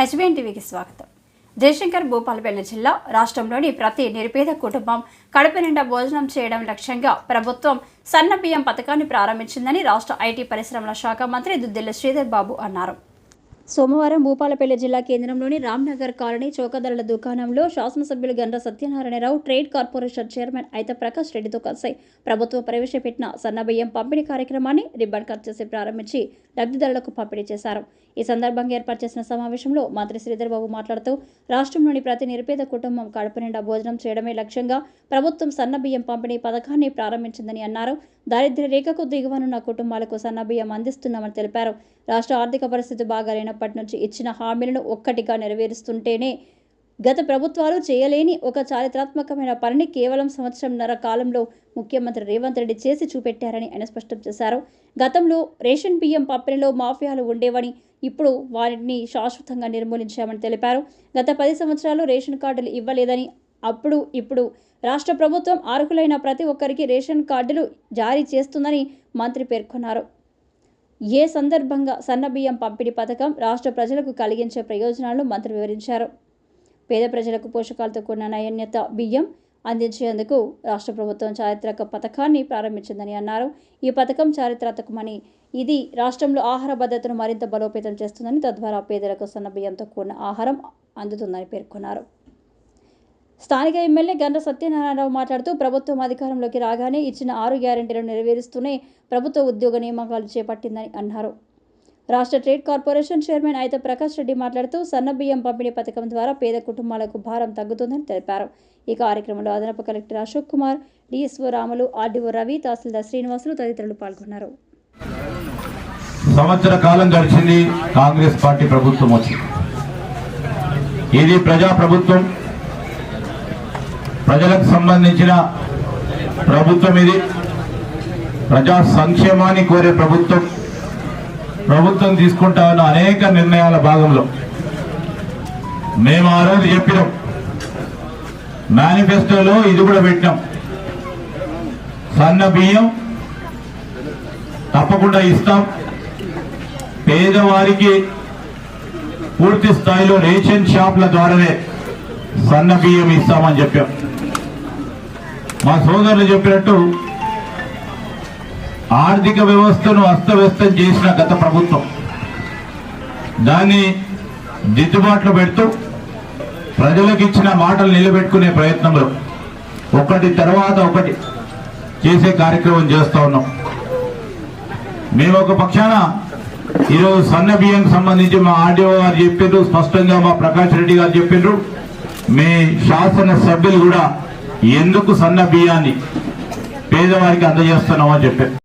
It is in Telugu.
హెచ్బిఎన్ టీవీకి స్వాగతం. జయశంకర్ భూపాలపల్లి జిల్లా రాష్ట్రంలోని ప్రతి నిరుపేద కుటుంబం కడుపు నిండా భోజనం చేయడం లక్ష్యంగా ప్రభుత్వం సన్న బియ్యం పథకాన్ని ప్రారంభించిందని రాష్ట్ర ఐటీ పరిశ్రమల శాఖ మంత్రి దుద్దిల్ల శ్రీధర్ బాబు అన్నారు. సోమవారం భూపాలపల్లి జిల్లా కేంద్రంలోని రామ్నగర్ కాలనీ చౌకధరల దుకాణంలో శాసనసభ్యులు Gandra Satyanarayana Rao trade corporation chairman అయితే ప్రకాష్ రెడ్డితో కలిసి ప్రభుత్వం ప్రవేశపెట్టిన సన్నబియ్యం పంపిణీ కార్యక్రమాన్ని రిబ్బన్ కట్ చేసి ప్రారంభించి లబ్ధిదారులకు పంపిణీ చేశారు. ఈ సందర్భంగా ఏర్పాటు చేసిన సమావేశంలో మంత్రి శ్రీధర్ బాబు మాట్లాడుతూ రాష్ట్రంలోని ప్రతి నిరుపేద కుటుంబం కడుపు నిండా భోజనం చేయడమే లక్ష్యంగా ప్రభుత్వం సన్నబియ్యం పంపిణీ పథకాన్ని ప్రారంభించిందని అన్నారు. దారిద్ర్య రేఖకు దిగువనున్న కుటుంబాలకు సన్నబియ్యం అందిస్తున్నామని తెలిపారు. రాష్ట్ర ఆర్థిక పరిస్థితి బాగాలేనప్పటి నుంచి ఇచ్చిన హామీలను ఒక్కటిగా నెరవేరుస్తుంటేనే గత ప్రభుత్వాలు చేయలేని ఒక చారిత్రాత్మకమైన పనిని కేవలం సంవత్సరంన్నర కాలంలో ముఖ్యమంత్రి రేవంత్ రెడ్డి చేసి చూపెట్టారని ఆయన స్పష్టం చేశారు. గతంలో రేషన్ బియ్యం పంపిణీలో మాఫియాలు ఉండేవని ఇప్పుడు వారిని శాశ్వతంగా నిర్మూలించామని తెలిపారు. గత పది సంవత్సరాలు రేషన్ కార్డులు ఇవ్వలేదని అప్పుడు ఇప్పుడు రాష్ట్ర ప్రభుత్వం అర్హులైన ప్రతి ఒక్కరికి రేషన్ కార్డులు జారీ చేస్తుందని మంత్రి పేర్కొన్నారు. ఏ సందర్భంగా సన్నబియ్యం పంపిణీ పథకం రాష్ట్ర ప్రజలకు కలిగించే ప్రయోజనాలను మంత్రి వివరించారు. పేద ప్రజలకు పోషకాలతో కూడిన నాణ్యత బియ్యం అందించేందుకు రాష్ట్ర ప్రభుత్వం చారిత్రక పథకాన్ని ప్రారంభించిందని అన్నారు. ఈ పథకం చారిత్రాత్మకమని ఇది రాష్ట్రంలో ఆహార భద్రతను మరింత బలోపేతం చేస్తుందని తద్వారా పేదలకు సన్న బియ్యంతో కూడిన ఆహారం అందుతుందని పేర్కొన్నారు. స్థానిక ఎమ్మెల్యే గండ్ర సత్యనారాయణరావు మాట్లాడుతూ ప్రభుత్వం అధికారంలోకి రాగానే ఇచ్చిన ఆరు గ్యారెంటీలను నెరవేరుస్తూనే ప్రభుత్వ ఉద్యోగ నియామకాలు చేపట్టిందని అన్నారు. రాష్ట్ర ట్రేడ్ కార్పొరేషన్ చైర్మన్ అయితే ప్రకాష్ రెడ్డి మాట్లాడుతూ సన్నబియ్యం పంపిణీ పథకం ద్వారా పేద కుటుంబాలకు భారం తగ్గుతుందని తెలిపారు. ఈ కార్యక్రమంలో అదనపు collector Ashok Kumar DSO Ramulu RDO Ravi tahsildar Srinivasulu తదితరులు పాల్గొన్నారు. సంవత్సర కాలం గడిచింది కాంగ్రెస్ పార్టీ ప్రభుత్వం వచ్చింది. ఇది ప్రజా ప్రభుత్వం ప్రజలకు సంబంధించిన ప్రభుత్వం ఇది. ప్రజా సంక్షేమాన్ని కోరే ప్రభుత్వం. ప్రభుత్వం తీసుకుంటా ఉన్న అనేక నిర్ణయాల భాగంలో. మేము ఆ రోజు చెప్పినాం. మేనిఫెస్టోలో ఇది కూడా పెట్టినాం. సన్న బియ్యం తప్పకుండా ఇస్తాం. పేదవారికి పూర్తి స్థాయిలో రేషన్ షాప్ల ద్వారానే సన్న బియ్యం ఇస్తామని చెప్పాం. మా సోదరులు చెప్పినట్టు ఆర్థిక వ్యవస్థను అస్తవ్యస్తం చేసిన గత ప్రభుత్వం. దాన్ని దిద్దుబాట్లు పెడుతూ ప్రజలకు ఇచ్చిన మాటలు నిలబెట్టుకునే ప్రయత్నంలో ఒకటి తర్వాత ఒకటి చేసే కార్యక్రమం చేస్తూ ఉన్నాం. మేము ఒక పక్షాన ఈరోజు సన్న బియ్యం సంబంధించి మా ఆర్డీఓ గారు చెప్పిండ్రు స్పష్టంగా మా ప్రకాష్ రెడ్డి గారు చెప్పిండ్రు మీ శాసన సభ్యులు కూడా ఎందుకు సన్న బియ్యాన్ని పేదవారికి అందజేస్తున్నామని చెప్పారు